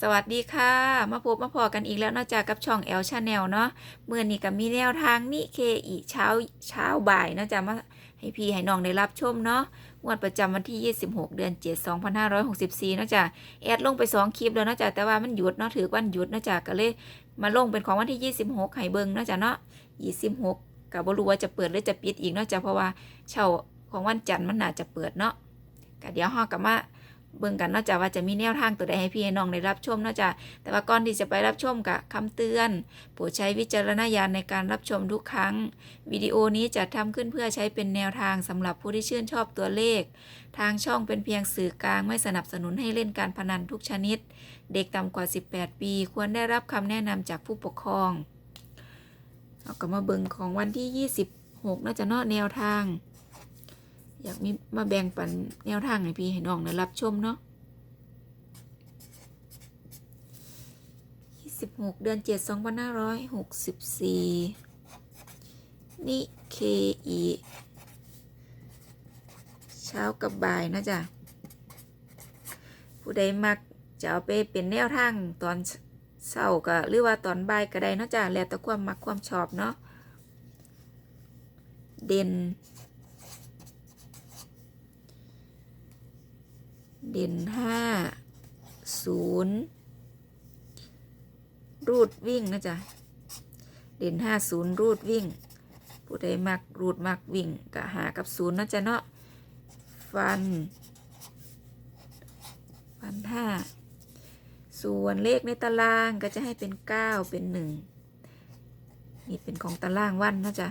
สวัสดีค่ะ มาพบมาพอกันอีกแล้วนอกจากกับช่องแอลชาแนลเนาะเมื่อนี้ก็มีแนวทางนิเคอีเช้าเช้าบ่ายเนาะจะมาให้พี่ให้น้องได้รับชมเนาะงวดประจำวันที่ 26 เดือน 7 2564เนาะจ้ะแอดลงไป 2 คลิปแล้วเนาะจ้ะแต่ว่ามันหยุดเนาะถือวันหยุดเนาะจ้ะก็เลยมาลงเป็นของวันที่ 26 ให้เบิ่งเนาะจ้ะเนาะ26ก็บ่รู้ว่าจะเปิดหรือจะปิดอีกเนาะจ้ะเพราะว่าเช่าของวันจันทร์มันน่าจะเปิดเนาะก็เดี๋ยวฮาก็มา เบิ่งกันนอกจากว่าจะมีแนวทางตัวใดให้พี่ให้น้องได้รับชมนอกจากแต่ว่าก่อนที่จะไปรับชมกับคำเตือนโปรดใช้วิจารณญาณในการรับชมทุกครั้ง วิดีโอนี้จะทำขึ้นเพื่อใช้เป็นแนวทางสำหรับผู้ที่ชื่นชอบตัวเลข ทางช่องเป็นเพียงสื่อกลางไม่สนับสนุนให้เล่นการพนันทุกชนิด เด็กต่ำกว่า 18 ปี ควรได้รับคำแนะนำจากผู้ปกครองเราก็มาเบิ่งของวันที่ 26น่าจะเนาแนวทาง อยากมีมาแบ่งปันแนวทางให้พี่ให้น้องได้รับชมเนาะ26 เดือน 7 2564 นี่เคอีเช้ากับบ่ายนะจ๊ะ ผู้ใดมักจะเอาไปเป็นแนวทางตอนเช้าก็หรือว่าตอนบ่ายก็ได้นะจ๊ะแล้วแต่ความมักความชอบเนาะ เด่น เด่นห้าศูนย์รูดวิ่งนะจ๊ะ เด่นห้าศูนย์รูดวิ่ง ผู้ใดมักรูดมักวิ่งก็หากับศูนย์นะจ๊ะเนาะ ฟัน ฟันห้าส่วนเลขในตารางก็จะให้เป็นเก้าเป็นหนึ่งนี่เป็นของตารางวันนะจ๊ะ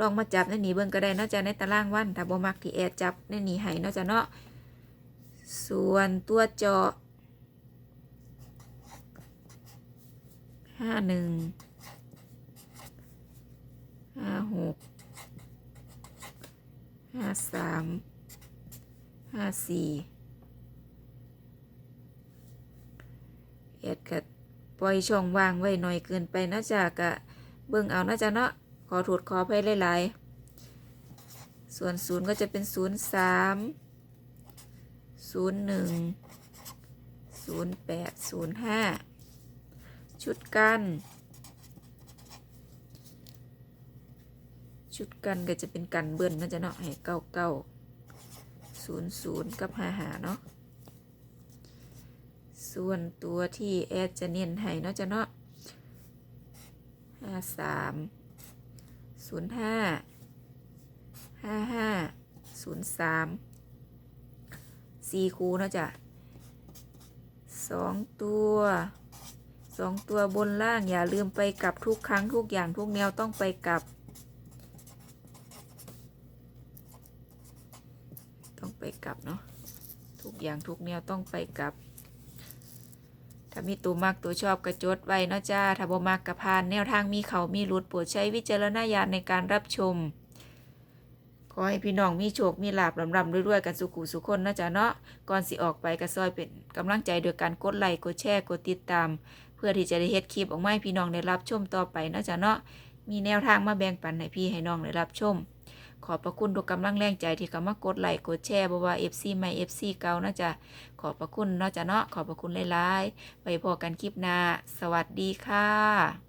ลองมาจับในหนีเบิ่งก็ได้นะจ๊ะในตารางวันถ้าบ่มักที่แอดจับในหนี้ให้นะจ๊ะเนาะ ส่วนตัวเจาะห้าหนึ่งห้าหกห้าสามห้าสี่เอ็ดกัปล่อยช่องว่างไว้หน่อยเกินไปนะจ๊ะกะเบิ่งเอานะจ๊ะเนาะขอโทษขอไปหลายๆส่วนศูนย์ก็จะเป็นศูนย์สาม ศูนย์หนึ่งศูนย์แปดศูนย์ห้าชุดกัน ชุดกันก็จะเป็นกันเบิ้ลน่าจะเนาะให้เก้าเก้าศูนย์ศูนย์กับห้าหาเนาะส่วนตัวที่แอดจะเน้นให้เนาะจะเนาะห้าสามศูนย์ห้าห้าห้าศูนย์สาม สี่คูนะจ๊ะสองตัวสองตัวบนล่างอย่าลืมไปกลับทุกครั้งทุกอย่างทุกแนวต้องไปกลับ ต้องไปกลับเนาะทุกอย่างทุกแนวต้องไปกลับ ถ้ามีตัวมักตัวชอบกระจดไว้เนาะจ้าถ้าบ่มักกระพานแนวทางมีเขามีรุดโปรดใช้วิจารณญาณในการรับชม ขอให้พี่น้องมีโชค มีลาบลำลำด้วยๆกันสุขุสุขคนนะจ๊ะเนาะ ก่อนสิออกไปก็ซอยเป็นกำลังใจโดยการกดไลค์ กดแชร์ กดติดตาม เพื่อที่จะได้เฮ็ดคลิปออกมาให้พี่น้องได้รับชมต่อไปนะจ๊ะเนาะ มีแนวทางมาแบ่งปันให้พี่ให้น้องได้รับชม ขอบพระคุณทุกกำลังแรงใจที่เข้ามากดไลค์ กดแชร์บ่ว่า FC ใหม่ FC เก่านะจ๊ะ ขอบพระคุณนะจ๊ะเนาะ ขอบพระคุณหลายๆ ไปพอกันคลิปหน้า สวัสดีค่ะ